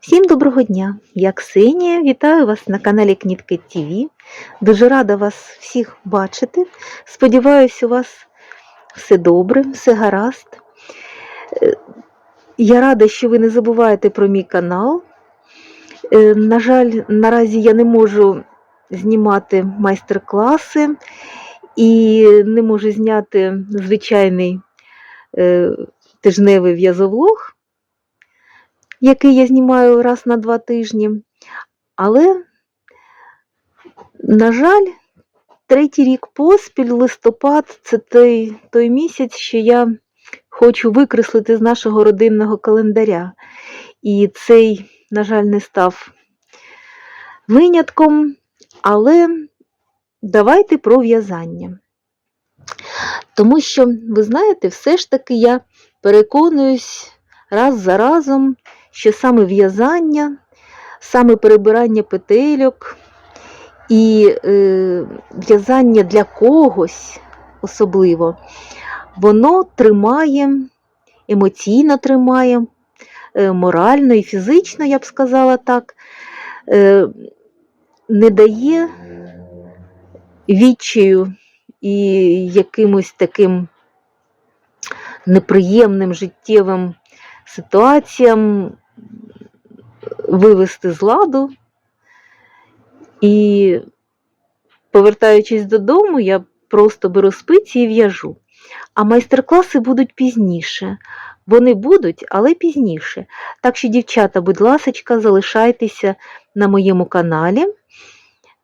Всім доброго дня! Я Ксенія, вітаю вас на каналі Кнітки ТВ. Дуже рада вас всіх бачити. Сподіваюсь, у вас все добре, все гаразд. Е, Я рада, що ви не забуваєте про мій канал. Е, На жаль, наразі я не можу знімати майстер-класи і не можу зняти звичайний е, тижневий в'язовлог який я знімаю раз на два тижні. Але, на жаль, третій рік поспіль, листопад це той, той місяць, що я хочу викреслити з нашого родинного календаря. І цей, на жаль, не став винятком, але давайте про в'язання. Тому що, ви знаєте, все ж таки я переконуюсь раз за разом, що саме в'язання, саме перебирання петельок і е, в'язання для когось особливо, воно тримає, емоційно тримає, е, морально і фізично, я б сказала так, е, не дає відчаю і якимось таким неприємним життєвим ситуаціям вивести з ладу. І, повертаючись додому, я просто беру спиці і в'яжу. А майстер-класи будуть пізніше. Вони будуть, але пізніше. Так що, дівчата, будь ласка, залишайтеся на моєму каналі.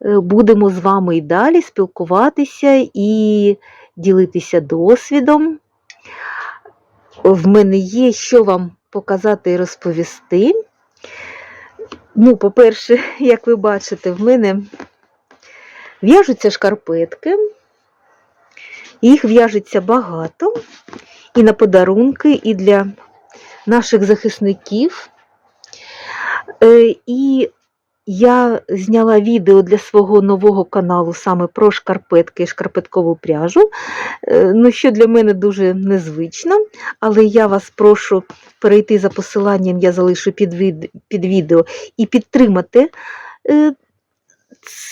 Е, Будемо з вами і далі спілкуватися і ділитися досвідом. В мене є що вам показати і розповісти. Ну, по-перше, як ви бачите, в мене в'яжуться шкарпетки, їх в'яжеться багато і на подарунки, і для наших захисників. Е, І я зняла відео для свого нового каналу саме про шкарпетки і шкарпеткову пряжу, е, ну, що для мене дуже незвично, але я вас прошу перейти за посиланням, я залишу під, від, під відео і підтримати е,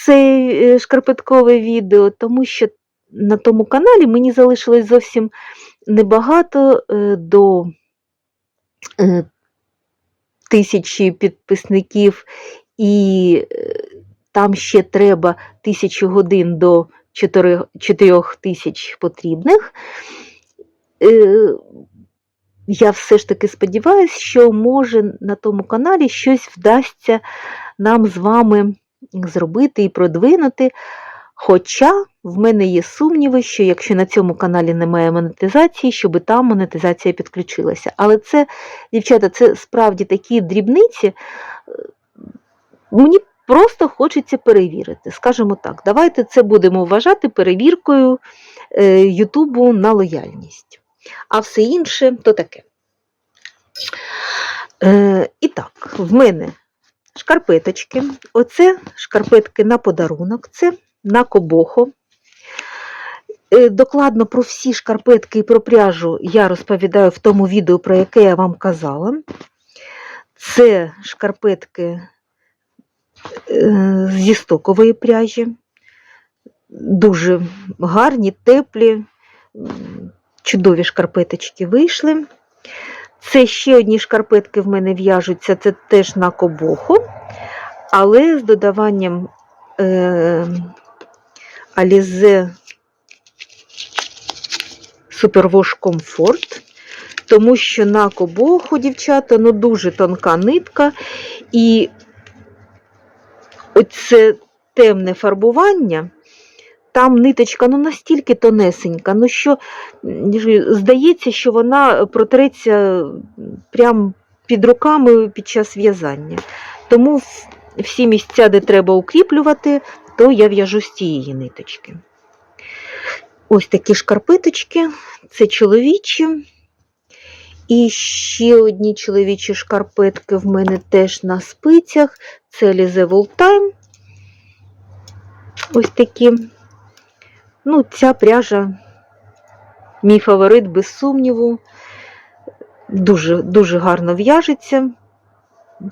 це е, шкарпеткове відео, тому що на тому каналі мені залишилось зовсім небагато до тисячі підписників і е, там ще треба тисячу годин до 4 тисяч потрібних. Е, Я все ж таки сподіваюся, що може на тому каналі щось вдасться нам з вами зробити і продвинути. Хоча в мене є сумніви, що якщо на цьому каналі немає монетизації, щоб там монетизація підключилася. Але це, дівчата, це справді такі дрібниці. Мені просто хочеться перевірити. Скажімо так, давайте це будемо вважати перевіркою е, Ютубу на лояльність. А все інше то таке. Е, І так, в мене шкарпеточки. Оце шкарпетки на подарунок, це на кобохо. Е, Докладно про всі шкарпетки і про пряжу я розповідаю в тому відео, про яке я вам казала. Це шкарпетки зі стокової пряжі. Дуже гарні, теплі, чудові шкарпеточки вийшли. Це ще одні шкарпетки в мене в'яжуться, це теж на кобоху, але з додаванням е, Alize Superwash Comfort, тому що на кобоху, дівчата, ну дуже тонка нитка, і оце темне фарбування, там ниточка ну, настільки тонесенька, ну що здається, що вона протреться прямо під руками під час в'язання. Тому всі місця, де треба укріплювати, то я в'яжу з цієї ниточки. Ось такі шкарпеточки, це чоловічі. І ще одні чоловічі шкарпетки в мене теж на спицях. Це Wool Time. Ось такі. Ну, ця пряжа мій фаворит, без сумніву. Дуже, дуже гарно в'яжеться.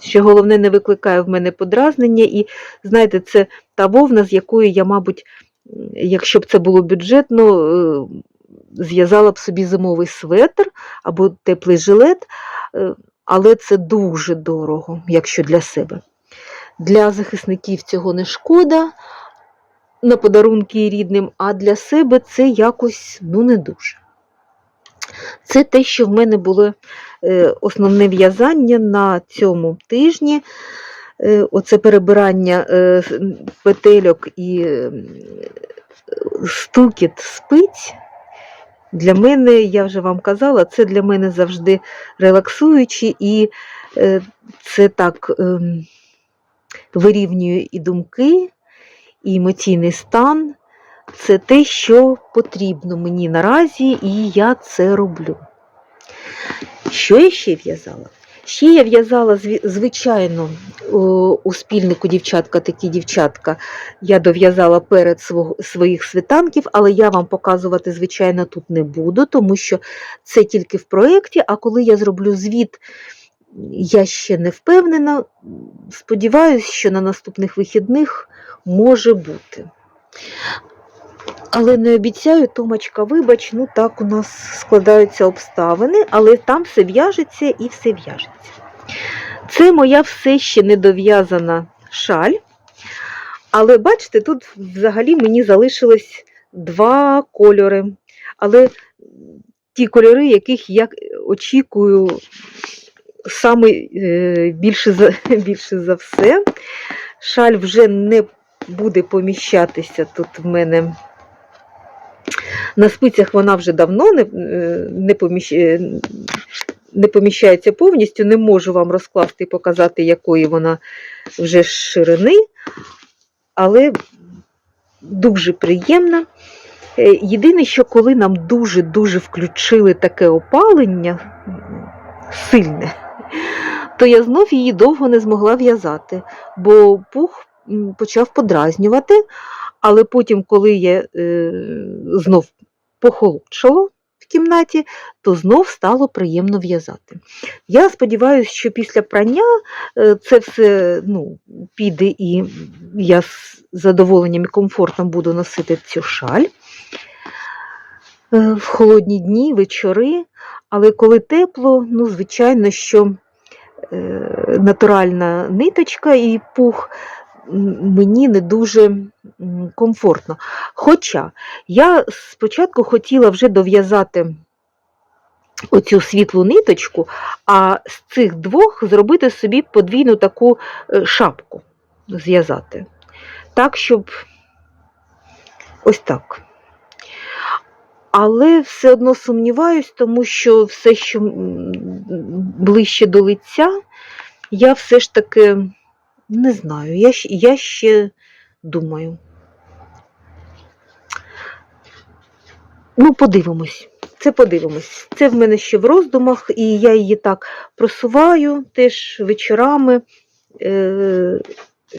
Що головне не викликає в мене подразнення, і знаєте, це та вовна, з якої я, мабуть, якщо б це було бюджетно, е, зв'язала б собі зимовий светр або теплий жилет, е, але це дуже дорого, якщо для себе. Для захисників цього не шкода на подарунки рідним, а для себе це якось ну, не дуже. Це те, що в мене було е, основне в'язання на цьому тижні. Е, Оце перебирання петельок і стукіт спиць. Для мене, я вже вам казала, це для мене завжди релаксуючі і е, це так ем, вирівнює і думки, і емоційний стан. Це те, що потрібно мені наразі, і я це роблю. Що я ще в'язала? Ще я в'язала, звичайно, у спільнику дівчатка, такі дівчатка, я дов'язала перед своїх світанків, але я вам показувати, звичайно, тут не буду, тому що це тільки в проєкті, а коли я зроблю звіт, я ще не впевнена. Сподіваюсь, що на наступних вихідних може бути. Але не обіцяю, Томочка, вибач, ну так у нас складаються обставини, але там все в'яжеться і все в'яжеться. Це моя все ще недов'язана шаль. Але бачите, тут взагалі мені залишилось два кольори. Але ті кольори, яких я очікую саме е, більше за, більше за все. Шаль вже не буде поміщатися тут в мене. На спицях вона вже давно не, е, не, поміщ... е, не поміщається повністю, не можу вам розкласти і показати, якої вона вже ширини, але дуже приємна. Е, Єдине, що коли нам дуже-дуже включили таке опалення сильне, то я знов її довго не змогла в'язати, бо пух почав подразнювати, але потім, коли я е, знов похолодшало в кімнаті, то знов стало приємно в'язати. Я сподіваюся, що після прання е, це все ну, піде і я з задоволенням і комфортом буду носити цю шаль е, в холодні дні, вечори. Але коли тепло, ну, звичайно, що е, натуральна ниточка і пух мені не дуже комфортно. Хоча я спочатку хотіла вже дов'язати оцю світлу ниточку, а з цих двох зробити собі подвійну таку е, шапку зв'язати. Так, щоб ось так. Але все одно сумніваюсь, тому що все, що ближче до лиця, я все ж таки не знаю, я, я ще думаю. Ну, подивимось. Це подивимось. Це в мене ще в роздумах, і я її так просуваю теж вечорами е-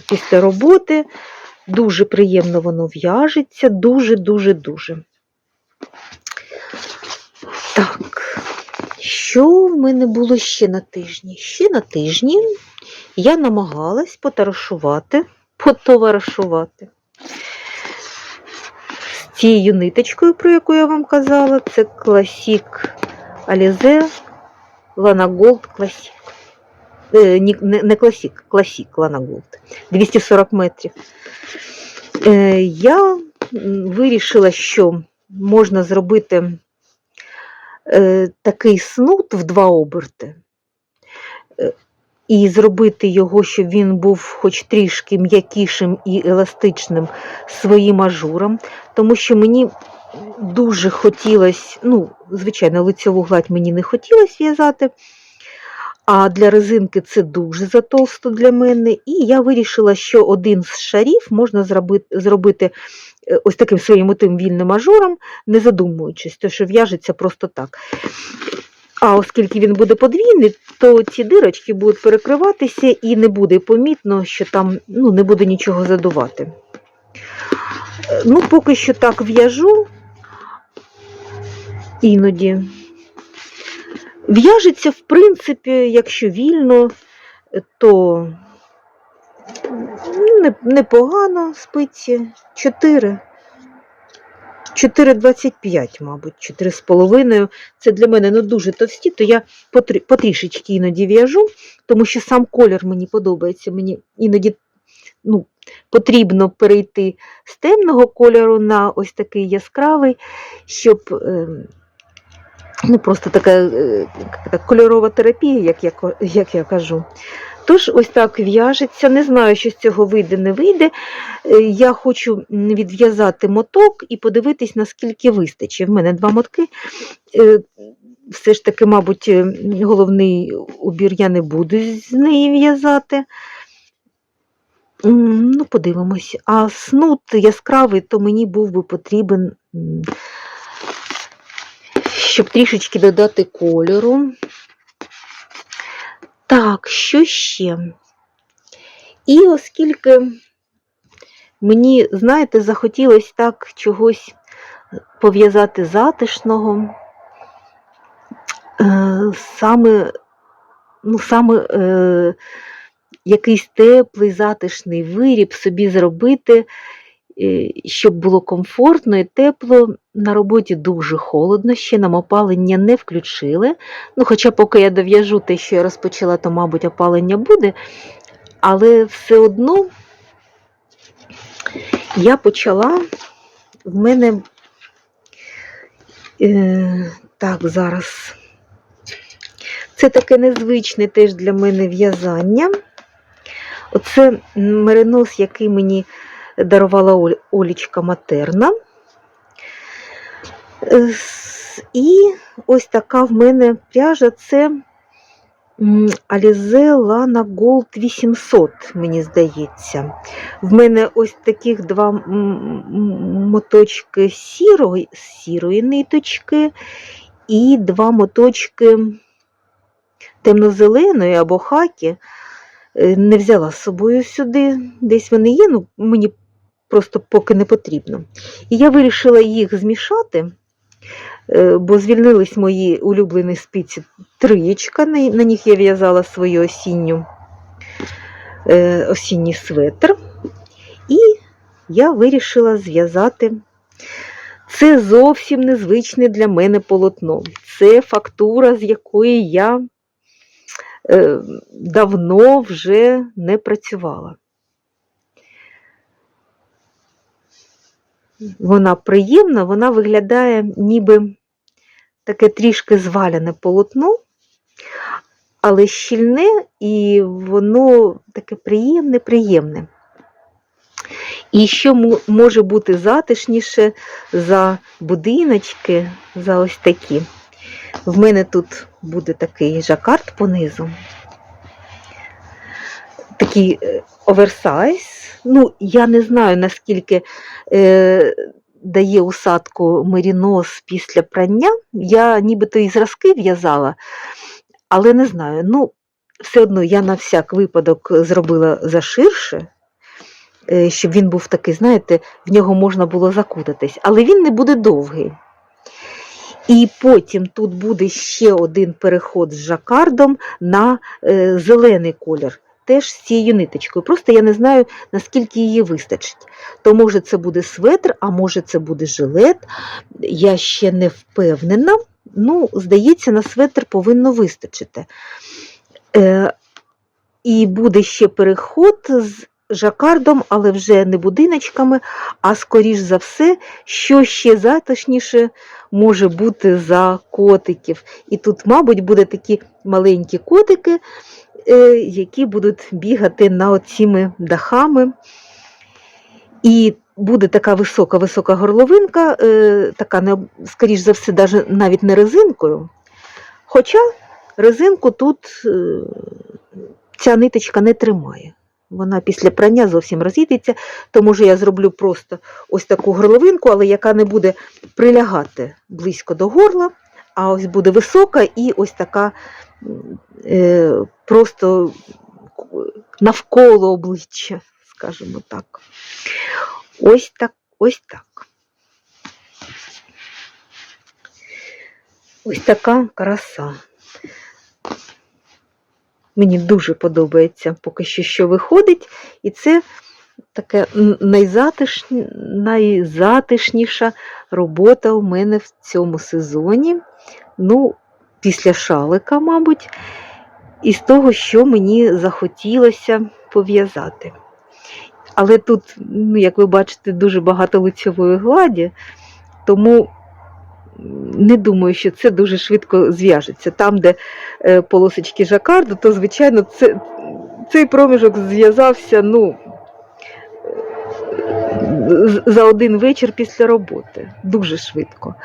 після роботи. Дуже приємно воно в'яжеться, дуже-дуже-дуже. Так, що в мене було ще на тижні? Ще на тижні я намагалась потарашувати, потоваришувати з цією ниточкою, про яку я вам казала, це Classic Alize Lana Gold Classic. Е, не, Classic, Classic Lana Gold. 240 метрів. Е, я вирішила, що можна зробити е, такий снуд в два оберти. І зробити його, щоб він був хоч трішки м'якішим і еластичним своїм ажуром, тому що мені дуже хотілося, ну, звичайно, лицьову гладь мені не хотілося в'язати, а для резинки це дуже затовсто для мене. І я вирішила, що один з шарів можна зробити, зробити е, ось таким своїм отим вільним ажуром, не задумуючись, то що в'яжеться просто так. А оскільки він буде подвійний, то ці дирочки будуть перекриватися і не буде помітно, що там ну, не буде нічого задувати. Ну, поки що так в'яжу іноді. В'яжеться, в принципі, якщо вільно, то ну, не- непогано спиці 4. 4,25, мабуть, 4,5. Це для мене ну, дуже товсті, то я потрі- потрішечки іноді в'яжу, тому що сам колір мені подобається. Мені іноді ну, потрібно перейти з темного кольору на ось такий яскравий, щоб ем, ну, просто така, е, як так, кольорова терапія, як я, як я кажу. Тож ось так в'яжеться. Не знаю, що з цього вийде, не вийде. Е, Я хочу відв'язати моток і подивитись, наскільки вистачить. В мене два мотки. Е, Все ж таки, мабуть, е, головний убір я не буду з неї в'язати. Ну, подивимось. А снуд яскравий, то мені був би потрібен, щоб трішечки додати кольору. Так, що ще? І оскільки мені, знаєте, захотілося так чогось пов'язати затишного, е, саме, ну, саме е, якийсь теплий, затишний виріб собі зробити, щоб було комфортно і тепло. На роботі дуже холодно, ще нам опалення не включили. Ну, хоча поки я дов'яжу те, що я розпочала, то, мабуть, опалення буде. Але все одно я почала, в мене е, так, зараз. Це таке незвичне теж для мене в'язання. Оце меринос, який мені дарувала Олічка Матерна. І ось така в мене пряжа це Alize Lana Gold 800, мені здається. В мене ось таких два моточки сірої, сірої ниточки і два моточки темно-зеленої або хакі. Е, Не взяла з собою сюди, десь вони є, ну мені просто поки не потрібно. І я вирішила їх змішати, е, бо звільнились мої улюблені спиці триєчка, на, на них я в'язала свою осінню, е, осінній светр. І я вирішила зв'язати. Це зовсім незвичне для мене полотно. Це фактура, з якої я е, давно вже не працювала. Вона приємна, вона виглядає ніби таке трішки зваляне полотно, але щільне і воно таке приємне, приємне. І що може бути затишніше за будиночки, за ось такі. В мене тут буде такий жакард понизу. Такий е, оверсайз. Ну, я не знаю, наскільки е, дає усадку мерінос після прання. Я нібито і зразки в'язала, але не знаю. Ну, все одно я на всяк випадок зробила заширше, е, щоб він був такий, знаєте, в нього можна було закутатись, але він не буде довгий. І потім тут буде ще один переход з жакардом на е, зелений колір, теж з цією ниточкою. Просто я не знаю, наскільки її вистачить. То може це буде светр, а може це буде жилет. Я ще не впевнена. Ну, здається, на светр повинно вистачити. Е, і буде ще переход з жакардом, але вже не будиночками, а скоріш за все, що ще затишніше може бути за котиків. І тут, мабуть, буде такі маленькі котики, які будуть бігати над цими дахами. І буде така висока-висока горловинка, е, така, скоріш за все, навіть не резинкою. Хоча резинку тут е, ця ниточка не тримає. Вона після прання зовсім розійдеться, тому що я зроблю просто ось таку горловинку, але яка не буде прилягати близько до горла, а ось буде висока і ось така е, просто навколо обличчя, скажімо так. Ось так, ось так. Ось така краса. Мені дуже подобається поки що, що виходить, і це така найзатиш... найзатишніша робота у мене в цьому сезоні. Ну, після шалика, мабуть, і з того, що мені захотілося пов'язати. Але тут, ну, як ви бачите, дуже багато лицьової гладі, тому не думаю, що це дуже швидко зв'яжеться. Там, де е, полосочки жакарду, то, звичайно, це, цей проміжок зв'язався ну, за один вечір після роботи. Дуже швидко.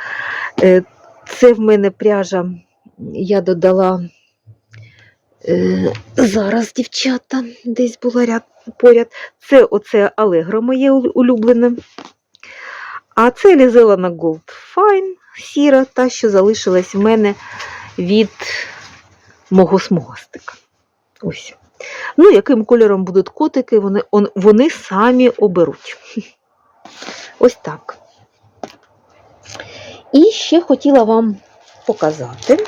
Е, Це в мене пряжа, я додала. Е, зараз, дівчата, десь була ряд поряд. Це оце Allegro моє улюблене. А це лізела на Gold Fine сіра, та, що залишилась в мене від мого смугастика. Ось. Ну, яким кольором будуть котики, вони, он- вони самі оберуть. Ось так. І ще хотіла вам показати,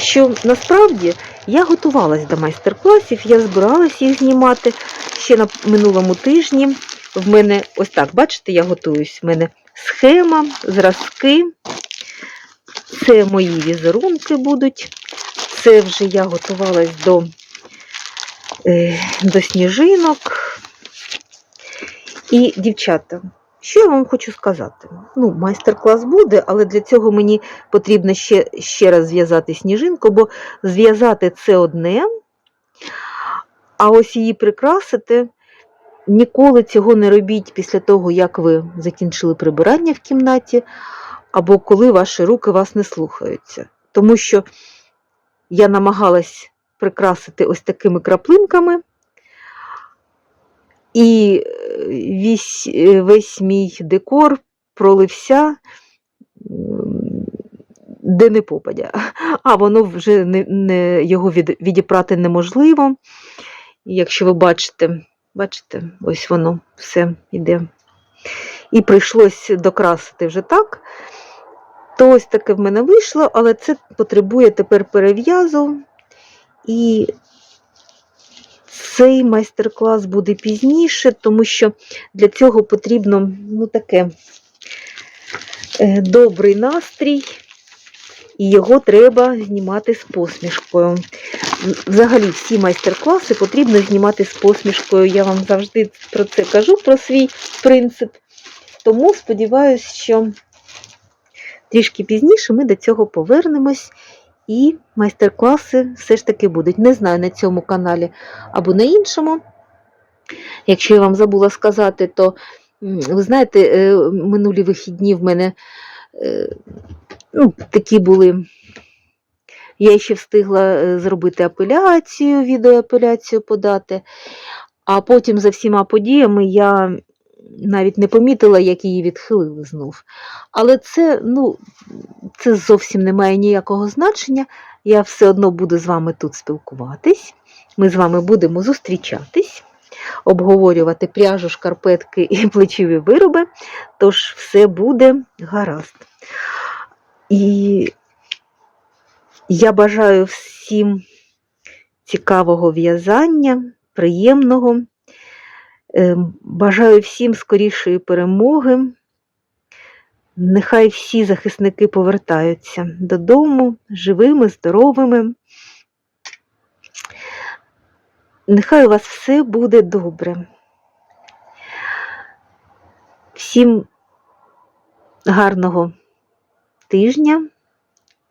що насправді я готувалась до майстер-класів, я збиралась їх знімати ще на минулому тижні. В мене ось так, бачите, я готуюсь. В мене схема, зразки. Це мої візерунки будуть. Це вже я готувалась до, е, до сніжинок. І, дівчата, що я вам хочу сказати? Ну, майстер-клас буде, але для цього мені потрібно ще, ще раз зв'язати сніжинку, бо зв'язати це одне, а ось її прикрасити. Ніколи цього не робіть після того, як ви закінчили прибирання в кімнаті, або коли ваші руки вас не слухаються. Тому що я намагалась прикрасити ось такими краплинками, і е, весь, е, весь мій декор пролився де не попадя. А воно вже не, не, його від, відіпрати неможливо. Якщо ви бачите, бачите, ось воно все йде. І прийшлось докрасити вже так. То ось таке в мене вийшло, але це потребує тепер перев'язу. І цей майстер-клас буде пізніше, тому що для цього потрібно ну, таке е, добрий настрій, і його треба знімати з посмішкою. Взагалі, всі майстер-класи потрібно знімати з посмішкою. Я вам завжди про це кажу, про свій принцип. Тому сподіваюся, що трішки пізніше ми до цього повернемось. І майстер-класи все ж таки будуть. Не знаю на цьому каналі або на іншому. Якщо я вам забула сказати, то ви знаєте, е, минулі вихідні в мене е, ну, такі були. Я ще встигла е, зробити апеляцію, відеоапеляцію подати, а потім за всіма подіями я навіть не помітила, як її відхилили знов. Але це, ну, це зовсім не має ніякого значення. Я все одно буду з вами тут спілкуватись. Ми з вами будемо зустрічатись, обговорювати пряжу, шкарпетки і плечові вироби, тож все буде гаразд. І я бажаю всім цікавого в'язання, приємного. Ем, Бажаю всім скорішої перемоги. Нехай всі захисники повертаються додому живими, здоровими. Нехай у вас все буде добре. Всім гарного тижня,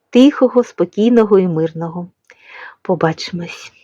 тихого, спокійного і мирного. Побачимось.